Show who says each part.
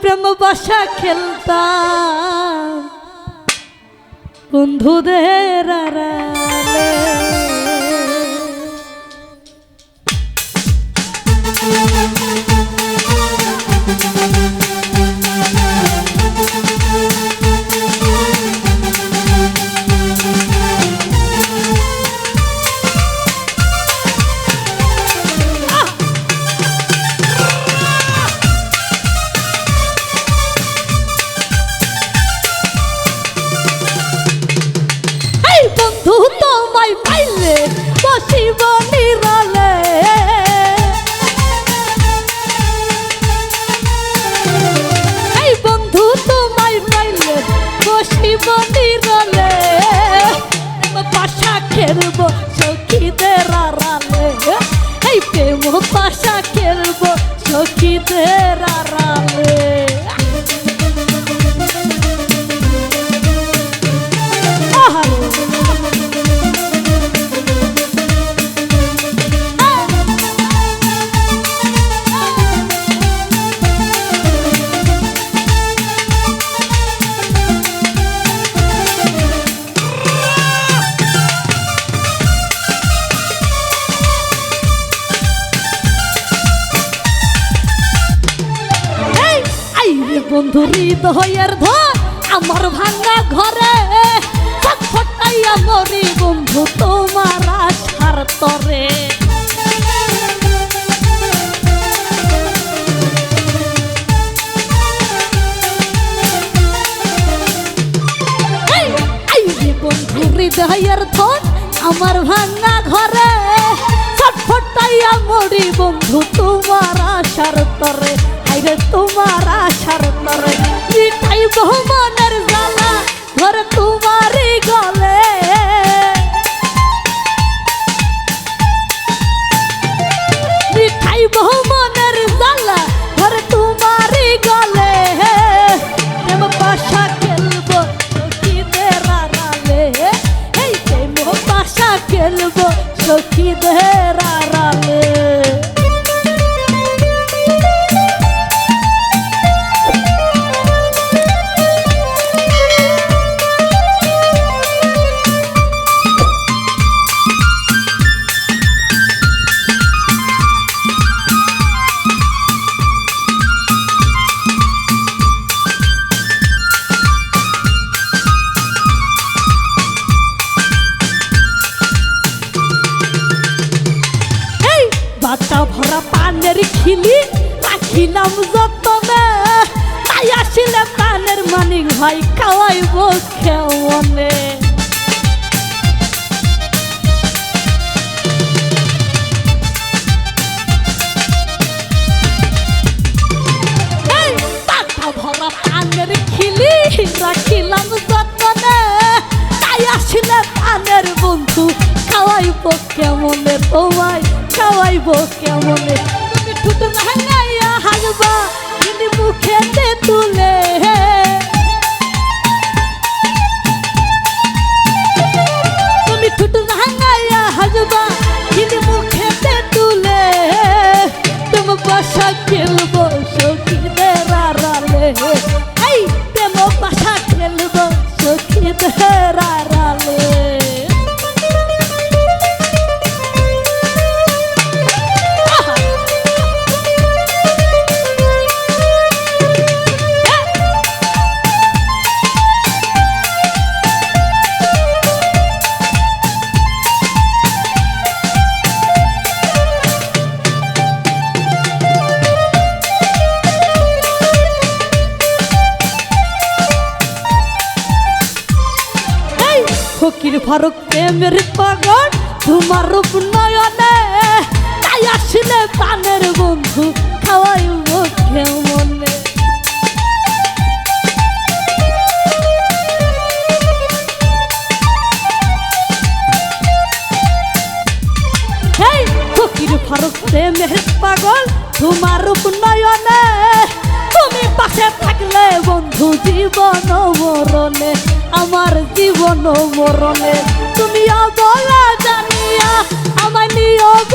Speaker 1: প্রেম বাসা খেলতাম। বন্ধুদের আড়ালে খেলব সখীদের আড়ালে। এই প্রেম পাশা খেলব সখীদের আড়ালে। আহারে। বন্ধু হৃদয়ের ধর আমার ভাঙা ঘরে। মরি বন্ধু, তোমার আশার তরে। হৃদয়ের ধন আমার ভাঙা ঘরে। ছটফটাইয়া মরি বন্ধু, তোমার আশার তরে। আইরে তোমার আশার তরে মিঠাই বহুমানের পানের খিলি রাখিলাম যতনে তাই আসিলে পানের মানিক ভাই, খাওয়াইব খিলি রাখিলাম বন্ধু, খাওয়াইব কেমনে, তোমায় খাওয়াইব কেমনে? ঠুট রাঙাইয়া হাসবা কিন্তু মুখেতে তুলে তুমি ঠুট রাঙাইয়া হাসবা কিন্তু মুখেতে তুলে তুমি বাসা খেলব সখীদের আড়ালে এই প্রেম বাসা খেলব সখীদের ফকির ফারুক প্রেমের পাগল, তোমার রূপ নয়নে তাই আসলে পানের বন্ধু, খাওয়াইব কেমনে? এই ফকির ফারুক প্রেমের পাগল, তোমার রূপ নয়নে তুমি পাশে থাকলে বন্ধু জীবন মরণে। আমার জীবন মরণে। তুমি অবলা জানিয়া আমার নিয়োগ